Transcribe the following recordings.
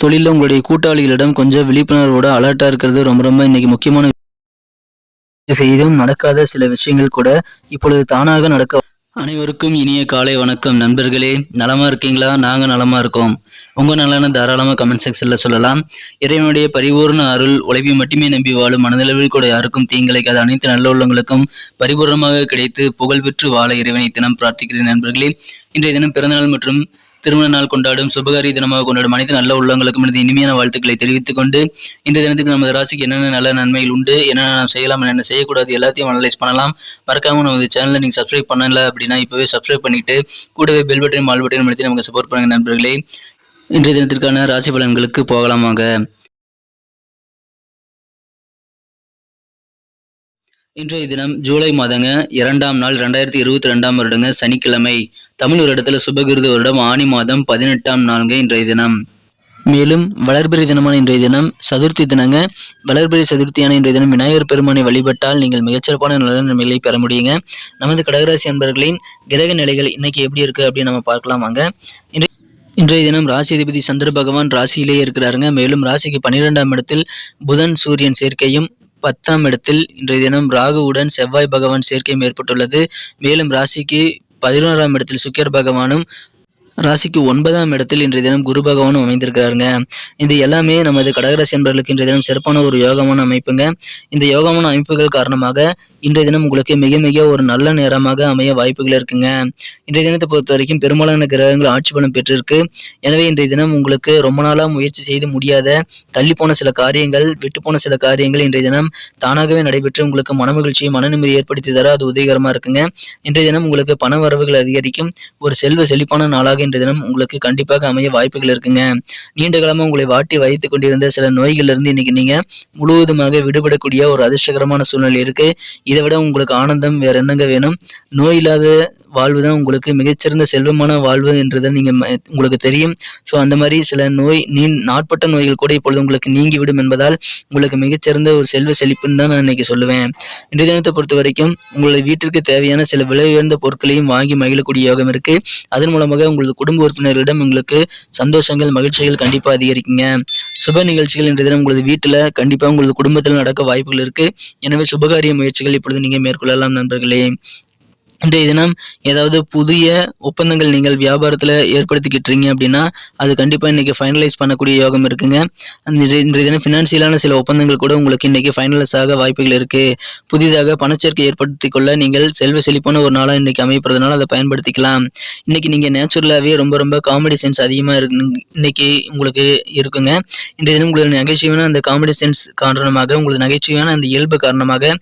தொழிலில் உங்களுடைய கூட்டாளிகளிடம் கொஞ்சம் விழிப்புணர்வோட அலர்ட்டாக இருக்கிறது ரொம்ப ரொம்ப இன்னைக்கு முக்கியமான செய்தும் நடக்காத சில விஷயங்கள் கூட இப்பொழுது தானாக நடக்க அனைவருக்கும் இனிய காலை வணக்கம் நண்பர்களே. நலமா இருக்கீங்களா? நாங்க நலமா இருக்கோம். உங்க நலன தாராளமா கமெண்ட் செக்ஷன்ல சொல்லலாம். இறைவனுடைய பரிபூர்ண அருள் உழைப்பை மட்டுமே நம்பி வாழும் மனதளவில் கூட யாருக்கும் தீங்கிழைக்காத அனைத்து நல்ல உள்ளங்களுக்கும் பரிபூர்ணமாக கிடைத்து புகழ் பெற்று வாழ இறைவனை தினம் பிரார்த்திக்கிறேன் நண்பர்களே. இன்றைய தினம் பிறந்தநாள் மற்றும் திருமண நாள் கொண்டாடும் சுபகாரி தினமாக கொண்டாடும் அனைத்து நல்ல உள்ளங்களுக்கும் எனது இனிமையான வாழ்த்துக்களை தெரிவித்துக் கொண்டு இந்த தினத்துக்கு நமது ராசிக்கு என்னென்ன நல்ல நன்மைகள் உண்டு என்னென்ன நாம் செய்யலாம் என்னென்ன செய்யக்கூடாது எல்லாத்தையும் அனலைஸ் பண்ணலாம். மறக்காம நமது சேனலை நீங்கள் சப்ஸ்கிரைப் பண்ணல அப்படின்னா இப்போவே சப்ஸ்கிரைப் பண்ணிட்டு கூடவே பெல் பட்டன் மால் பட்டன் அழுத்தி நமக்கு சப்போர்ட் பண்ணுங்க நண்பர்களே. இன்றைய தினத்திற்கான ராசி பலன்களுக்கு போகலாமாங்க இன்றைய தினம் ஜூலை மாதங்க இரண்டாம் நாள் ரெண்டாயிரத்தி இருபத்தி ரெண்டாம் வருடங்க சனிக்கிழமை. தமிழ் வருடத்தில் சுபகிருது வருடம் ஆணி மாதம் பதினெட்டாம் நாளுங்க இன்றைய தினம். மேலும் வளர்பிறை தினமான இன்றைய தினம் சதுர்த்தி தினங்க. வளர்பிறை சதுர்த்தியான இன்றைய தினம் விநாயகர் பெருமானை வழிபட்டால் நீங்கள் மிகச்சிறப்பான நல்ல நன்மைகளை பெற முடியுங்க. நமது கடகராசி அன்பர்களின் கிரக நிலைகள் இன்னைக்கு எப்படி இருக்கு அப்படின்னு நம்ம பார்க்கலாம் வாங்க. இன்றைய இன்றைய தினம் ராசி அதிபதி சந்திர பகவான் ராசியிலேயே இருக்கிறாருங்க. மேலும் ராசிக்கு பன்னிரெண்டாம் இடத்தில் புதன் சூரியன் சேர்க்கையும் பத்தாம் இடத்தில் இன்றைய தினம் ராகுவுடன் செவ்வாய் பகவான் சேர்க்கையும் ஏற்பட்டுள்ளது மேலும் ராசிக்கு பதினோராம் இடத்தில் சுக்கிர பகவானும் ராசிக்கு ஒன்பதாம் இடத்தில் இன்றைய தினம் குரு பகவானும் அமைந்திருக்கிறாருங்க. இது எல்லாமே நமது கடகராசி என்பர்களுக்கு இன்றைய தினம் சிறப்பான ஒரு யோகமான அமைப்புங்க. இந்த யோகமான அமைப்புகள் காரணமாக இன்றைய தினம் உங்களுக்கு மிக மிக ஒரு நல்ல நேரமாக அமைய வாய்ப்புகள் இருக்குங்க. இன்றைய தினத்தை பொறுத்த வரைக்கும் பெரும்பாலான கிரகங்கள் ஆட்சி பலம் பெற்றிருக்கு. எனவே இன்றைய தினம் உங்களுக்கு ரொம்ப நாளாக முயற்சி செய்து முடியாத தள்ளி போன சில காரியங்கள் விட்டு போன சில காரியங்கள் இன்றைய தினம் தானாகவே நடைபெற்று உங்களுக்கு மன மகிழ்ச்சியை மன நிம்மதி ஏற்படுத்தி தர அது உதவிகரமாக இருக்குங்க. இன்றைய தினம் உங்களுக்கு பண வரவுகள் அதிகரிக்கும். ஒரு செல்வ செழிப்பான நாளாக இன்றைய தினம் உங்களுக்கு கண்டிப்பாக அமைய வாய்ப்புகள் இருக்குங்க. நீண்ட காலமாக உங்களை வாட்டி வைத்து கொண்டிருந்த சில நோய்களிலிருந்து இன்னைக்கு நீங்க முழுவதுமாக விடுபடக்கூடிய ஒரு அதிர்ஷ்டகரமான சூழ்நிலை இருக்கு. இதை விட உங்களுக்கு ஆனந்தம் வேற என்னங்க வேணும்? நோய் இல்லாத வாழ்வு தான் உங்களுக்கு மிகச்சிறந்த செல்வமான வாழ்வு என்றதை நீங்க ம- உங்களுக்கு தெரியும். ஸோ அந்த மாதிரி சில நோய் நீ நாட்பட்ட நோய்கள் கூட இப்பொழுது உங்களுக்கு நீங்கிவிடும் என்பதால் உங்களுக்கு மிகச்சிறந்த ஒரு செல்வ செழிப்புன்னு தான் நான் இன்னைக்கு சொல்லுவேன். இன்றைய தினத்தை பொறுத்த வரைக்கும் உங்களது வீட்டிற்கு தேவையான சில விலை உயர்ந்த பொருட்களையும் வாங்கி மகிழக்கூடிய யோகம் இருக்கு. அதன் மூலமாக உங்களது குடும்ப உறுப்பினர்களிடம் உங்களுக்கு சந்தோஷங்கள் மகிழ்ச்சிகள் கண்டிப்பாக அதிகரிக்குங்க. சுப நிகழ்ச்சிகள் இன்றைய தினம் உங்களது வீட்டில் கண்டிப்பாக உங்களது குடும்பத்தில் நடக்க வாய்ப்புகள் இருக்கு. எனவே சுபகாரிய முயற்சிகள் இப்பொழுது நீங்கள் மேற்கொள்ளலாம் நண்பர்களே. இன்றைய தினம் ஏதாவது புதிய ஒப்பந்தங்கள் நீங்கள் வியாபாரத்தில் ஏற்படுத்திக்கிட்டீங்க அப்படின்னா அது கண்டிப்பாக இன்றைக்கி ஃபைனலைஸ் பண்ணக்கூடிய யோகம் இருக்குங்க. இன்றைய தினம் ஃபினான்சியலான சில ஒப்பந்தங்கள் கூட உங்களுக்கு இன்றைக்கி ஃபைனலைஸ் ஆக வாய்ப்புகள் இருக்குது புதிதாக பணச்சேர்க்கை ஏற்படுத்தி கொள்ள நீங்கள் செல்வ செழிப்பான ஒரு நாளாக இன்றைக்கி அமைப்பதுனால அதை பயன்படுத்திக்கலாம். இன்றைக்கி நீங்கள் நேச்சுரலாகவே ரொம்ப ரொம்ப காமெடி சென்ஸ் அதிகமாக இருக்கு இன்றைக்கி உங்களுக்கு இருக்குங்க. இன்றைய தினம் உங்களுக்கு நகைச்சுவையான அந்த காமெடி சென்ஸ் காரணமாக உங்களுக்கு நகைச்சுவையான அந்த இயல்பு காரணமாக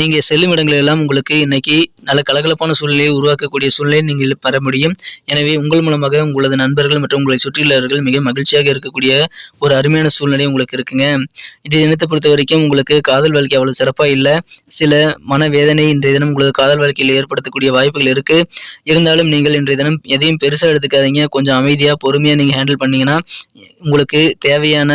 நீங்கள் செல்லும் இடங்கள் எல்லாம் உங்களுக்கு இன்றைக்கி நல்ல கலகலப்பான சூழ்நிலையை உருவாக்கக்கூடிய சூழ்நிலையை நீங்கள் பெற முடியும். எனவே உங்கள் மூலமாக உங்களது நண்பர்கள் மற்றும் உங்களை சுற்றியுள்ளவர்கள் மிக மகிழ்ச்சியாக இருக்கக்கூடிய ஒரு அருமையான சூழ்நிலை உங்களுக்கு இருக்குங்க. இது தினத்தை பொறுத்த வரைக்கும் உங்களுக்கு காதல் வாழ்க்கை அவ்வளவு சிறப்பாக இல்லை. சில மனவேதனை இன்றைய தினம் உங்களது காதல் வாழ்க்கையில் ஏற்படுத்தக்கூடிய வாய்ப்புகள் இருக்கு. இருந்தாலும் நீங்கள் இன்றைய தினம் எதையும் பெருசாக எடுத்துக்காதீங்க. கொஞ்சம் அமைதியாக பொறுமையாக நீங்கள் ஹேண்டில் பண்ணீங்கன்னா உங்களுக்கு தேவையான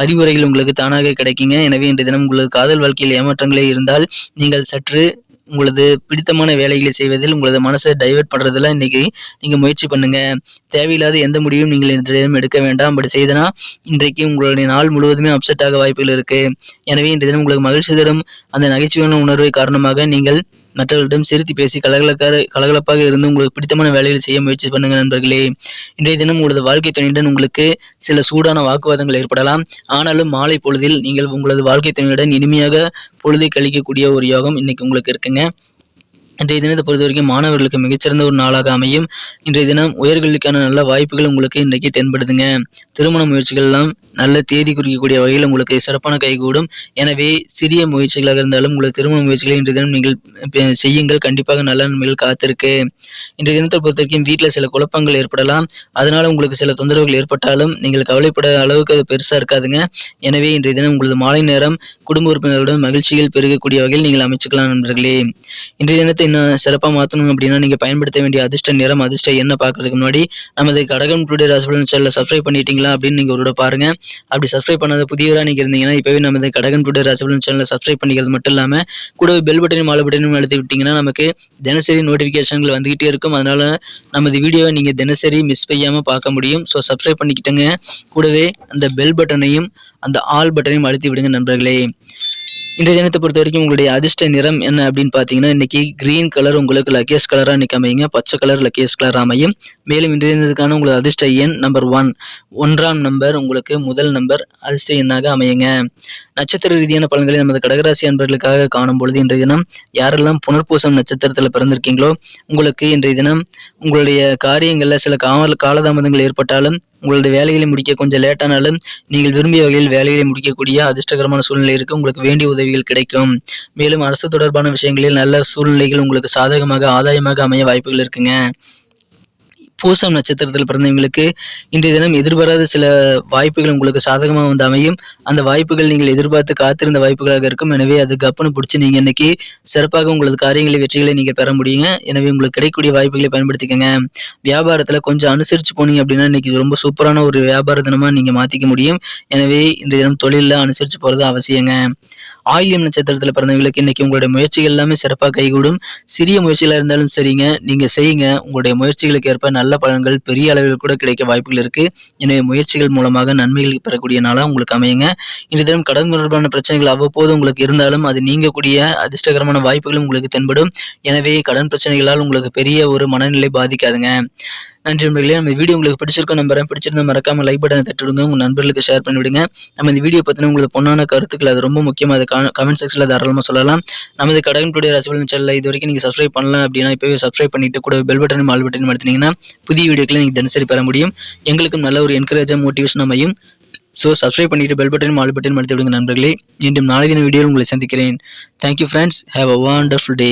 அறிவுரைகள் உங்களுக்கு தானாக கிடைக்குங்க. எனவே இன்றைய தினம் உங்களது காதல் வாழ்க்கையில் ஏமாற்றங்களே இருந்தால் நீங்கள் சற்று உங்களது பிடித்தமான வேலைகளை செய்வதில் உங்களது மனசை டைவர்ட் பண்ணுறதுல இன்றைக்கி நீங்கள் முயற்சி பண்ணுங்கள் தேவையில்லாத எந்த முடிவும் நீங்கள் இன்றைய எடுக்க வேண்டாம். அப்படி செய்தனா இன்றைக்கு உங்களுடைய நாள் முழுவதுமே அப்செட் ஆக வாய்ப்புகள் இருக்கு. எனவே இன்றைய தினம் உங்களுக்கு மகிழ்ச்சி தரும். அந்த நகைச்சுவையான உணர்வை காரணமாக நீங்கள் மற்றவர்களிடம் சிரித்து பேசி கலகலக்கார கலகலப்பாக இருந்து உங்களுக்கு பிடித்தமான வேலைகளை செய்ய முயற்சி பண்ணுங்க நண்பர்களே. இன்றைய தினம் உங்களது வாழ்க்கை துணையுடன் உங்களுக்கு சில சூடான வாக்குவாதங்கள் ஏற்படலாம். ஆனாலும் மாலை பொழுதில் நீங்கள் உங்களது வாழ்க்கை துணையுடன் இனிமையாக பொழுதை கழிக்கக்கூடிய ஒரு யோகம் இன்னைக்கு உங்களுக்கு இருக்குங்க. இன்றைய தினத்தை பொறுத்த வரைக்கும் மாணவர்களுக்கு மிகச்சிறந்த ஒரு நாளாக அமையும். இன்றைய தினம் உயர்கல்விக்கான நல்ல வாய்ப்புகள் உங்களுக்கு இன்றைக்கு தென்படுதுங்க. திருமண முயற்சிகள் எல்லாம் நல்ல தேதி குறிக்கக்கூடிய வகையில் உங்களுக்கு சிறப்பான கைகூடும். எனவே சிறிய முயற்சிகளாக இருந்தாலும் உங்களது திருமண முயற்சிகளை இன்றைய தினம் நீங்கள் செய்யுங்கள். கண்டிப்பாக நல்ல நன்மைகள் காத்திருக்கு. இன்றைய தினத்தை பொறுத்த வரைக்கும் வீட்டில் சில குழப்பங்கள் ஏற்படலாம். அதனால உங்களுக்கு சில தொந்தரவுகள் ஏற்பட்டாலும் நீங்கள் கவலைப்பட அளவுக்கு அது பெருசாக இருக்காதுங்க. எனவே இன்றைய தினம் உங்களது மாலை நேரம் குடும்ப உறுப்பினர்களுடன் மகிழ்ச்சிகள் பெருகக்கூடிய வகையில் நீங்கள் அமைச்சுக்கலாம் நண்பர்களே. இன்றைய தினத்தை இன்னும் சிறப்பாக மாற்றணும் அப்படின்னா நீங்கள் பயன்படுத்த வேண்டிய அதிர்ஷ்ட நிறம் அதிர்ஷ்ட என்ன பார்க்கறதுக்கு முன்னாடி நமது கடகம் டுடே ராசிபலன் சேனலை சப்ஸ்கிரைப் பண்ணிட்டீங்களா அப்படின்னு நீங்கள் ஒரு பாருங்க. அப்படி சப்ஸ்கிரைப் பண்ணாத புதியவராக நீங்கள் இருந்தீங்கன்னா இப்போவே நமது கடகம் டுடே ராசிபலன் சேனலை சப்ஸ்கிரைப் பண்ணிக்கிறது மட்டும் இல்லாமல் கூட பெல் பட்டனையும் மாலை பட்டனும் அழுத்தி விட்டீங்கன்னா நமக்கு தினசரி நோட்டிஃபிகேஷன்கள் வந்துகிட்டே இருக்கும். அதனால நமது வீடியோவை நீங்கள் தினசரி மிஸ் செய்யாமல் பார்க்க முடியும். ஸோ சப்ஸ்கிரைப் பண்ணிக்கிட்டங்க. கூடவே அந்த பெல் பட்டனையும் அந்த ஆல் பட்டனையும் அழுத்தி விடுங்க நண்பர்களே. இன்றைய தினத்தை பொறுத்த வரைக்கும் உங்களுடைய அதிர்ஷ்ட நிறம் என்ன அப்படின்னு பார்த்தீங்கன்னா இன்னைக்கு கிரீன் கலர் உங்களுக்கு லக்கேஸ் கலராக இன்னைக்கு அமையுங்க. பச்சை கலர் லக்கேஸ் கலர் அமையும். மேலும் இன்றைய உங்களது அதிர்ஷ்ட எண் நம்பர் ஒன் ஒன்றாம் நம்பர் உங்களுக்கு முதல் நம்பர் அதிர்ஷ்ட எண்ணாக அமையுங்க. நட்சத்திர ரீதியான பலன்களை நமது கடகராசி அன்பர்களுக்காக காணும் பொழுது இன்றைய தினம் யாரெல்லாம் புனர்பூசம் நட்சத்திரத்தில் பிறந்திருக்கீங்களோ உங்களுக்கு இன்றைய தினம் உங்களுடைய காரியங்களில் சில கால காலதாமதங்கள் ஏற்பட்டாலும் உங்களுடைய வேலைகளை முடிக்க கொஞ்சம் லேட்டானாலும் நீங்கள் விரும்பிய வகையில் வேலைகளை முடிக்கக்கூடிய அதிர்ஷ்டகரமான சூழ்நிலை இருக்கு. உங்களுக்கு வேண்டிய உதவிகள் கிடைக்கும். மேலும் அரசு தொடர்பான விஷயங்களில் நல்ல சூழ்நிலைகள் உங்களுக்கு சாதகமாக ஆதாயமாக அமைய வாய்ப்புகள் இருக்குங்க. பூசம் நட்சத்திரத்தில் பிறந்தவங்களுக்கு இன்றைய தினம் எதிர்பாராத சில வாய்ப்புகள் உங்களுக்கு சாதகமாக வந்து அமையும். அந்த வாய்ப்புகள் நீங்கள் எதிர்பார்த்து காத்திருந்த வாய்ப்புகளாக இருக்கும். எனவே அது கப்புன்னு பிடிச்சி நீங்கள் இன்னைக்கு சிறப்பாக உங்களது காரியங்களை வெற்றிகளை நீங்கள் பெற முடியுங்க. எனவே உங்களுக்கு கிடைக்கக்கூடிய வாய்ப்புகளை பயன்படுத்திக்கங்க. வியாபாரத்தில் கொஞ்சம் அனுசரித்து போனீங்க அப்படின்னா இன்னைக்கு ரொம்ப சூப்பரான ஒரு வியாபார தினமாக நீங்கள் மாற்றிக்க முடியும். எனவே இன்றைய தினம் தொழிலில் அனுசரித்து போகிறது அவசியங்க. ஆயிலம் நட்சத்திரத்தில் பிறந்தவங்களுக்கு இன்னைக்கு உங்களுடைய முயற்சிகள் எல்லாமே சிறப்பாக கைகூடும். சிறிய முயற்சிகளாக இருந்தாலும் சரிங்க. நீங்கள் செய்யுங்க. உங்களுடைய முயற்சிகளுக்கு ஏற்ப நல்ல பலன்கள் பெரிய அளவில் கூட கிடைக்க வாய்ப்புகள் இருக்கு. எனவே முயற்சிகள் மூலமாக நன்மைகள் பெறக்கூடிய நாளாக உங்களுக்கு அமையுங்க. இன்று தினம் கடன் தொடர்பான பிரச்சனைகள் அவ்வப்போது உங்களுக்கு இருந்தாலும் அது நீங்கக்கூடிய அதிர்ஷ்டகரமான வாய்ப்புகளும் உங்களுக்கு தென்படும். எனவே கடன் பிரச்சனைகளால் உங்களுக்கு பெரிய ஒரு மனநிலை பாதிக்காதுங்க. நன்றி நண்பர்களே. நம்ம வீடியோ உங்களுக்கு பிடிச்சிருக்கோம் நம்புறேன். பிடிச்சிருந்தா மறக்காம லைக் பட்டனை தட்டி உங்க நண்பர்களுக்கு ஷேர் பண்ணிவிடுங்க. நம்ம இந்த வீடியோ பத்தின உங்களுக்கு பொண்ணான கருத்துக்கள் அது ரொம்ப முக்கியம் அது கமெண்ட் செக்ஷன்ல தாராளமாக சொல்லலாம். நமது கடகம் டுடே ராசிபலன் சேனல் இது வரைக்கும் நீங்க சப்ஸ்கிரைப் பண்ணலாம் அப்படின்னா இப்பவே சப்ஸ்கிரைப் பண்ணிட்டு கூட பெல் பட்டனும் ஆல் பட்டனும் எடுத்தீங்கன்னா புதிய வீடியோக்களை நீங்க தினசரி பெற முடியும். எங்களுக்கும் நல்ல ஒரு என்கரேஜாக மோட்டிவேஷன் அமையும். ஸோ சப்ஸ்கிரைப் பண்ணிட்டு பெல் பட்டனும் ஆல் பட்டனும் எடுத்து விடுங்க நண்பர்களே. மீண்டும் நாளை தின வீடியோவில் உங்களை சந்திக்கிறேன். Thank you friends have a wonderful day